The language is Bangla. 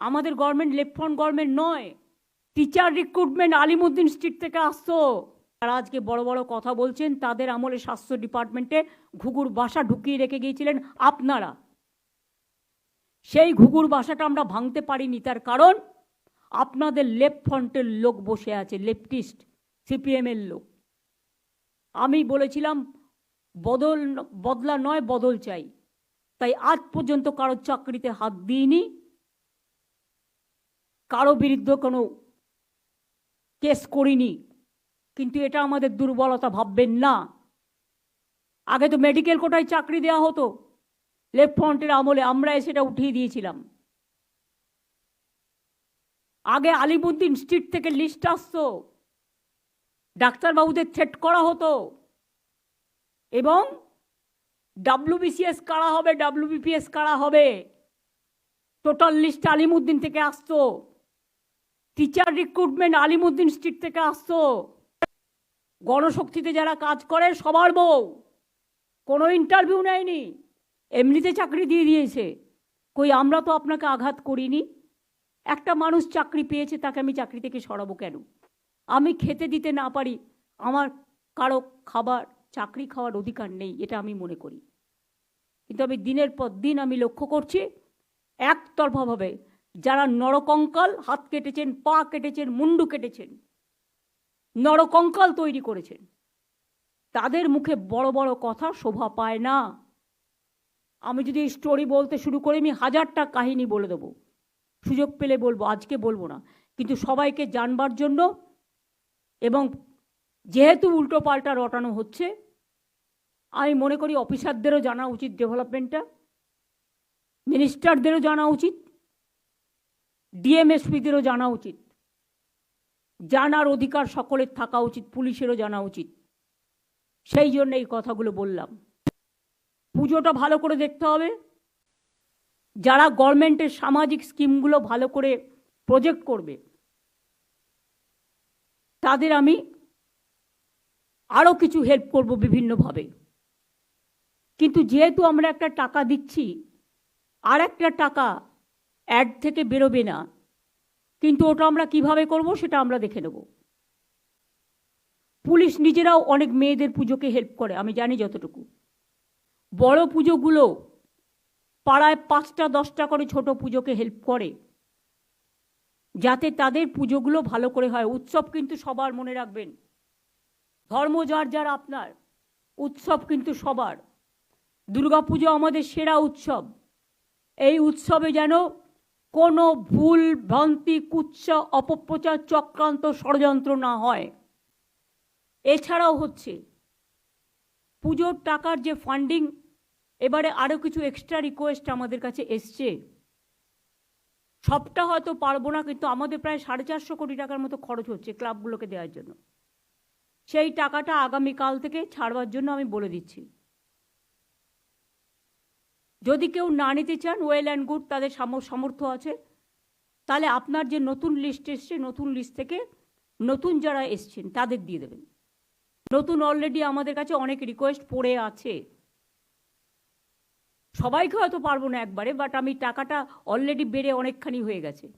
আমাদের গভর্নমেন্ট লেফট গভর্নমেন্ট নয় টিচার রিক্রুটমেন্ট আলিমুদ্দিন স্ট্রিট থেকে আসতো। তারা আজকে বড় বড় কথা বলছেন, তাদের আমলে স্বাস্থ্য ডিপার্টমেন্টে ঘুঘুর বাসা ঢুকিয়ে রেখে গিয়েছিলেন আপনারা। সেই ঘুঘুর বাসাটা আমরা ভাঙতে পারিনি, তার কারণ আপনাদের লেফট ফ্রন্টের লোক বসে আছে লেফটিস্ট সিপিএমের লোক। আমি বলেছিলাম, বদল, বদলা নয়, বদল চাই। তাই আজ পর্যন্ত কারোর চাকরিতে হাত দিইনি। কারও বিরুদ্ধে কোনো কেস করিনি, কিন্তু এটা আমাদের দুর্বলতা, ভাববেন না। আগে তো মেডিকেল কোটায় চাকরি দেওয়া হতো, লেফট ফ্রন্টের আমলে আমরা সেটা উঠিয়ে দিয়েছিলাম। আগে আলিমুদ্দিন স্ট্রিট থেকে লিস্ট আসতো, ডাক্তারবাবুদের থ্রেট করা হতো, এবং ডাব্লিউবিসিএস কারা হবে, ডাব্লিউবিপিএস কারা হবে, টোটাল লিস্ট আলিমুদ্দিন থেকে আসতো। টিচার রিক্রুটমেন্ট আলিমুদ্দিন স্ট্রিট থেকে আসতো। গণশক্তিতে যারা কাজ করে, সবার বউ। কোনো ইন্টারভিউ নেয়নি। এমনিতে চাকরি দিয়ে দিয়েছে। কই, আমরা তো আপনাকে আঘাত করিনি। একটা মানুষ চাকরি পেয়েছে, তাকে আমি চাকরি থেকে সরাবো কেন? আমি খেতে দিতে না পারি। আমার কারও খাবার, চাকরি খাওয়ার অধিকার নেই, এটা আমি মনে করি। কিন্তু আমি দিনের পর দিন আমি লক্ষ্য করছি, একতরফাভাবে যারা নরকঙ্কাল, হাত কেটেছেন, পা কেটেছেন, মুন্ডু কেটেছেন, নরকঙ্কাল তৈরি করেছেন, তাদের মুখে বড় বড় কথা শোভা পায় না। আমি যদি স্টোরি বলতে শুরু করি, আমি হাজারটা কাহিনী বলে দেবো। সুযোগ পেলে বলব, আজকে বলব না। কিন্তু সবাইকে জানবার জন্য এবং যেহেতু উল্টো পাল্টা রটানো হচ্ছে, আমি মনে করি অফিসারদেরও জানা উচিত ডেভেলপমেন্টটা মিনিস্টারদেরও জানা উচিত। ডিএমএসপিদেরও জানা উচিত। জানার অধিকার সকলের থাকা উচিত, পুলিশেরও জানা উচিত। সেই জন্য এই কথাগুলো বললাম। পুজোটা ভালো করে দেখতে হবে। যারা গভর্নমেন্টের সামাজিক স্কিমগুলো ভালো করে প্রজেক্ট করবে, তাদের আমি আরও কিছু হেল্প করব বিভিন্নভাবে। কিন্তু যেহেতু আমরা একটা টাকা দিচ্ছি আর একটা টাকা অ্যাড থেকে বেরোবে না। কিন্তু ওটা আমরা কীভাবে করব সেটা আমরা দেখে নেব। পুলিশ নিজেরাও অনেক মেয়েদের পুজোকে হেল্প করে, আমি জানি যতটুকু। বড় পুজোগুলো পাড়ায় পাঁচটা, দশটা করে ছোট পুজোকে হেল্প করে, যাতে তাদের পুজোগুলো ভালো করে হয়। উৎসব কিন্তু সবার মনে রাখবেন। ধর্ম যার যার আপনার, উৎসব কিন্তু সবার। দুর্গাপুজো আমাদের সেরা উৎসব। এই উৎসবে যেন কোনো ভুল, ভ্রান্তি, কুৎসা, অপপ্রচার, চক্রান্ত ষড়যন্ত্র না হয়। এছাড়াও হচ্ছে, পুজোর টাকার যে ফান্ডিং এবারে আরও কিছু এক্সট্রা রিকোয়েস্ট আমাদের কাছে এসছে। সবটা হয়তো পারব না, কিন্তু আমাদের প্রায় সাড়ে চারশো কোটি টাকার মতো খরচ হচ্ছে ক্লাবগুলোকে দেওয়ার জন্য। সেই টাকাটা আগামীকাল থেকে ছাড়বার জন্য আমি বলে দিচ্ছি। যদি কেউ না নিতে চান ওয়েল অ্যান্ড গুড তাদের সাম- সামর্থ্য আছে। তাহলে আপনার যে নতুন লিস্ট এসছে, নতুন লিস্ট থেকে নতুন যারা এসছেন, তাদের দিয়ে দেবেন। নতুন অলরেডি আমাদের কাছে অনেক রিকোয়েস্ট পড়ে আছে। সবাইকে হয়তো পারব না একবারে বাট আমি টাকাটা অলরেডি বেড়ে অনেকখানি হয়ে গেছে।